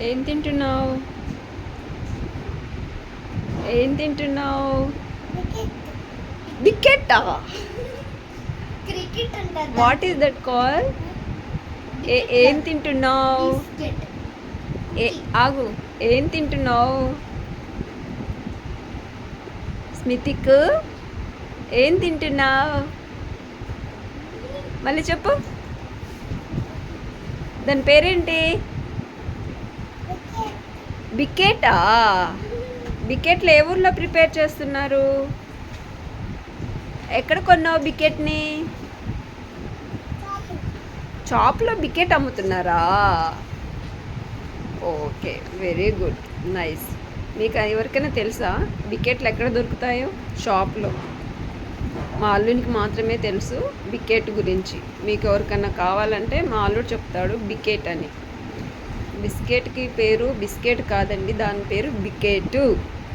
ఏం తింటున్నావు? ఏం తింటున్నావు? అంటారు వాట్ ఈస్ దట్ కాల్? ఏ తింటున్నావు? ఆగు. ఏం తింటున్నావు? స్మితిక్ ఏం తింటున్నావు? మళ్ళీ చెప్పు. దాని పేరేంటి? బికెటా? బికెట్లు ఏ ఊర్లో ప్రిపేర్ చేస్తున్నారు? ఎక్కడ కొన్నావు బికెట్ని? షాప్లో బికెట్ అమ్ముతున్నారా? Okay very good nice. మీకు ఎవరికైనా తెలుసా? బికెట్లు ఎక్కడ దొరుకుతాయో? షాప్లో. మా అల్లునికి మాత్రమే తెలుసు బికెట్ గురించి. మీకు ఎవరికైనా కావాలంటే మా అల్లుడు చెప్తాడు బికెట్ అని. బిస్కెట్కి పేరు బిస్కెట్ కాదండి దాని పేరు బికెట్.